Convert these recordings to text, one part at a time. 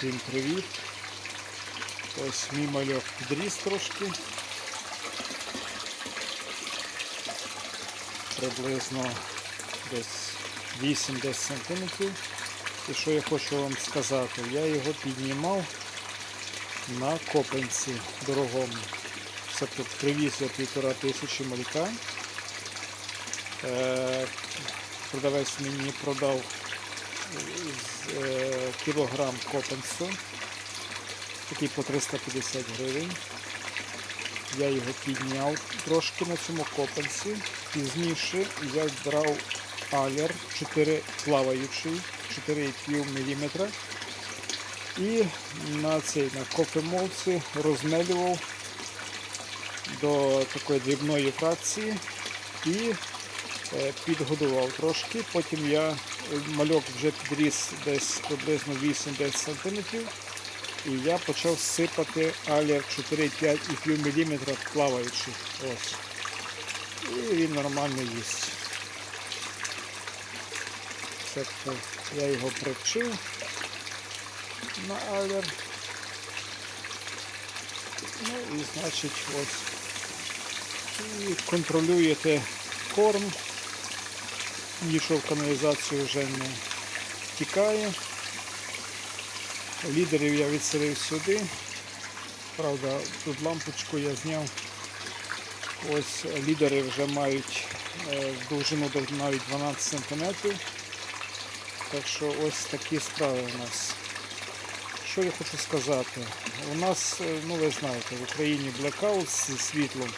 Всім привіт. Ось мій мальок підріс трошки. Приблизно десь 8-10 сантиметрів. І що я хочу вам сказати, я його піднімав на копанці дорогому. Тобто привіз я півтора тисячі малька. Е, Продавець мені продав кілограм копенсу, такий по 350 гривень. Я його підняв трошки на цьому копенсі. Пізніше я брав алер 4 плаваючий, 4,5 мм. І на цей на кофемолці розмелював до такої дрібної фракції і е, підгодував трошки. Потім я е, мальок вже підріс десь приблизно 8-10 см. І я почав сипати алер 4-5,5 мм плаваючи. Ось. І він нормально їсть. Тобто я його привчив на алер. Ну і значить ось. І контролюєте корм. Нічого в каналізацію вже не тікає. Лідерів я відселив сюди. Правда, тут лампочку я зняв. Ось лідери вже мають е, довжину до навіть 12 см. Так що ось такі справи у нас. Що я хочу сказати? У нас, е, ну ви знаєте, в Україні блекаут зі світлом.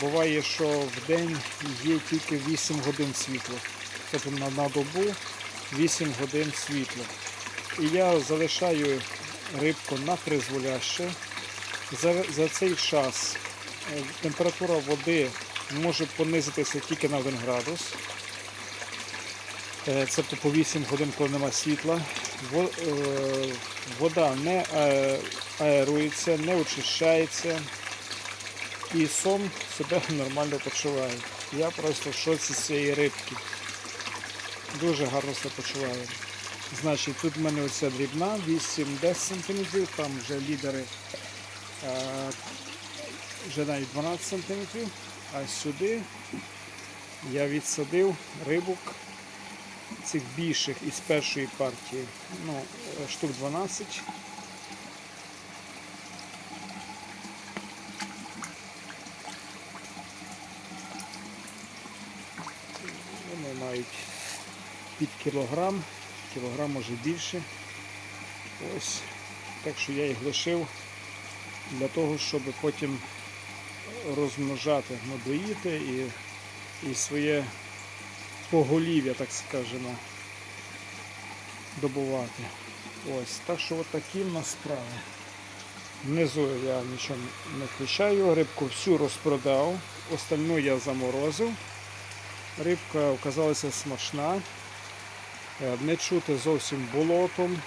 Буває, що в день є тільки 8 годин світла. Тобто на, добу 8 годин світла. І я залишаю рибку на призволяще. За, за цей час е, температура води може понизитися тільки на 1 градус. Це по 8 годин, коли немає світла. Е, Вода не е, аерується, не очищається. І сон себе нормально почуває. Я просто в шоці з цієї рибки. Дуже гарно себе почуваю. Значить, тут в мене оця дрібна, 8-10 см, там вже лідери е, вже навіть 12 см, а сюди я відсадив рибок цих більших із першої партії, ну, е, штук 12. Вони мають під кілограм, кілограм може більше. Ось. Так що я їх лишив для того, щоб потім розмножати, надоїти і, і своє поголів'я, так скажемо, добувати. Ось. Так що от в нас справи. Внизу я нічого не включаю, рибку всю розпродав, остальну я заморозив. Рибка оказалася смачна. Е, Не чути зовсім болотом.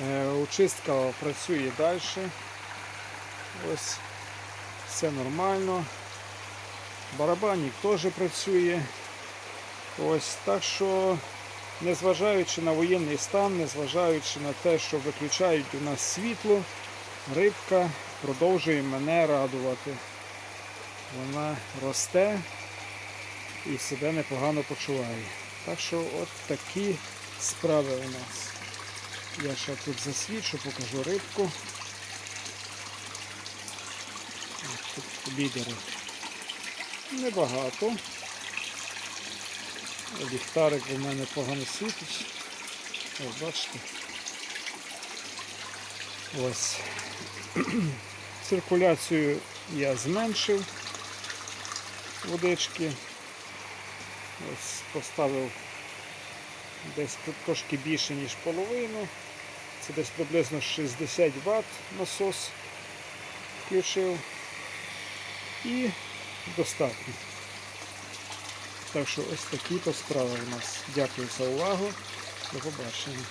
Е, Очистка працює далі. Ось все нормально. Барабанник теж працює. Ось так що, незважаючи на воєнний стан, незважаючи на те, що виключають у нас світло, рибка продовжує мене радувати. Вона росте і себе непогано почуває. Так що от такі справи у нас. Я ще тут засвічу, покажу рибку. Тут лідери. Небагато. Ліхтарик у мене погано світить. Ось бачите. Ось. Циркуляцію я зменшив водички. Ось поставив десь трошки більше, ніж половину. Це десь приблизно 60 Вт насос включив. І достатньо. Так що ось такі то справи у нас. Дякую за увагу. До побачення.